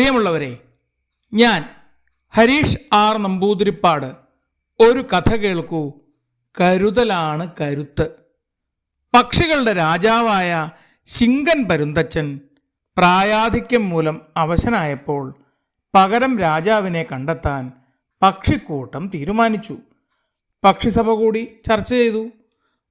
പ്രിയമുള്ളവരെ ഞാൻ ഹരീഷ് ആർ നമ്പൂതിരിപ്പാട് ഒരു കഥ കേൾക്കൂ. കരുതലാണ് കരുത്ത്. പക്ഷികളുടെ രാജാവായ ശിങ്കൻ പരുന്തച്ചൻ പ്രായാധിക്യം മൂലം അവശനായപ്പോൾ പകരം രാജാവിനെ കണ്ടെത്താൻ പക്ഷിക്കൂട്ടം തീരുമാനിച്ചു. പക്ഷിസഭ കൂടി ചർച്ച ചെയ്തു.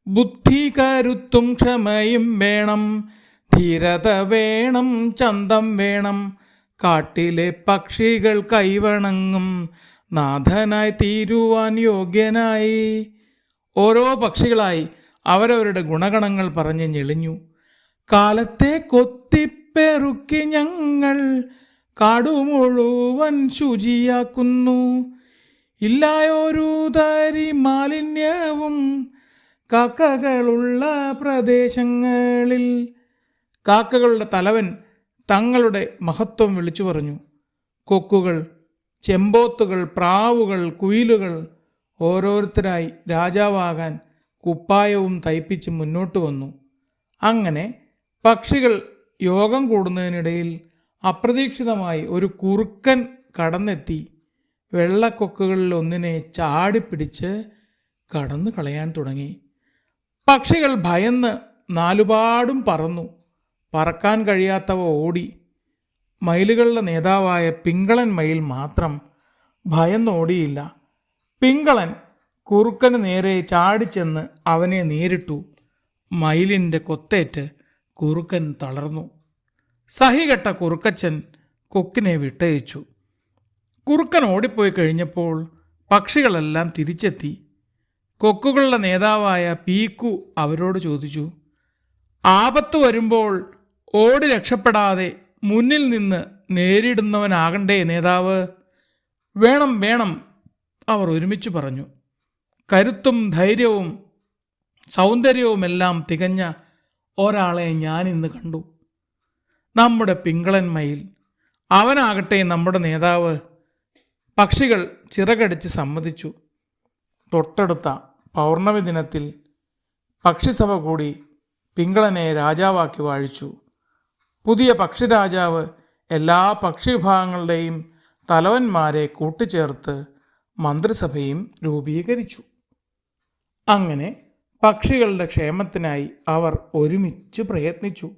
ബുദ്ധി കരുത്തും ക്ഷമയും വേണം. ധീരത വേണം. ചന്തം വേണം. കാട്ടിലെ പക്ഷികൾ കൈവണങ്ങും. നാഥനായി തീരുവാൻ യോഗ്യനായി. ഓരോ പക്ഷികളായി അവരവരുടെ ഗുണഗണങ്ങൾ പറഞ്ഞ് ഞെളിഞ്ഞു. കാലത്തെ കൊത്തിപ്പെറുക്കി ഞങ്ങൾ കാടു മുഴുവൻ ശുചിയാക്കുന്നു. ഇല്ലായൊരു തരി മാലിന്യവും കാക്കകളുള്ള പ്രദേശങ്ങളിൽ. കാക്കകളുടെ തലവൻ തങ്ങളുടെ മഹത്വം വിളിച്ചു പറഞ്ഞു. കൊക്കുകൾ ചെമ്പോത്തുകൾ പ്രാവുകൾ കുയിലുകൾ ഓരോരുത്തരായി രാജാവാകാൻ കുപ്പായവും തയ്പ്പിച്ച് മുന്നോട്ട് വന്നു. അങ്ങനെ പക്ഷികൾ യോഗം കൂടുന്നതിനിടയിൽ അപ്രതീക്ഷിതമായി ഒരു കുറുക്കൻ കടന്നെത്തി വെള്ളക്കൊക്കുകളിൽ ഒന്നിനെ ചാടിപ്പിടിച്ച് കടന്നു കളയാൻ തുടങ്ങി. പക്ഷികൾ ഭയന്ന് നാലുപാടും പറന്നു. പറക്കാൻ കഴിയാത്തവ ഓടി മയിലുകളുടെ നേതാവായ പിങ്കളൻ മയിൽ മാത്രം ഭയന്നോടിയില്ല. പിങ്കളൻ കുറുക്കന് നേരെ ചാടിച്ചെന്ന് അവനെ നേരിട്ടു. മയിലിന്റെ കൊത്തേറ്റ് കുറുക്കൻ തളർന്നു. സഹികെട്ട കുറുക്കച്ചൻ കൊക്കിനെ വിട്ടയച്ചു. കുറുക്കൻ ഓടിപ്പോയി കഴിഞ്ഞപ്പോൾ പക്ഷികളെല്ലാം തിരിച്ചെത്തി. കൊക്കുകളുടെ നേതാവായ പീക്കു അവരോട് ചോദിച്ചു ആപത്ത് വരുമ്പോൾ ഓടി രക്ഷപ്പെടാതെ മുന്നിൽ നിന്ന് നേരിടുന്നവനാകണ്ടേ നേതാവ്? വേണം വേണം അവർ ഒരുമിച്ച് പറഞ്ഞു. കരുത്തും ധൈര്യവും സൗന്ദര്യവുമെല്ലാം തികഞ്ഞ ഒരാളെ ഞാൻ ഇന്ന് കണ്ടു. നമ്മുടെ പിങ്കളൻ മയിൽ അവനാകട്ടെ നമ്മുടെ നേതാവ്. പക്ഷികൾ ചിറകടിച്ച് സമ്മതിച്ചു. തൊട്ടടുത്ത പൗർണമി ദിനത്തിൽ പക്ഷിസഭ കൂടി പിങ്കളനെ രാജാവാക്കി വാഴിച്ചു. പുതിയ പക്ഷിരാജാവ് എല്ലാ പക്ഷിവിഭാഗങ്ങളുടെയും തലവന്മാരെ കൂട്ടിച്ചേർത്ത് മന്ത്രിസഭയും രൂപീകരിച്ചു. അങ്ങനെ പക്ഷികളുടെ ക്ഷേമത്തിനായി അവർ ഒരുമിച്ച് പ്രയത്നിച്ചു.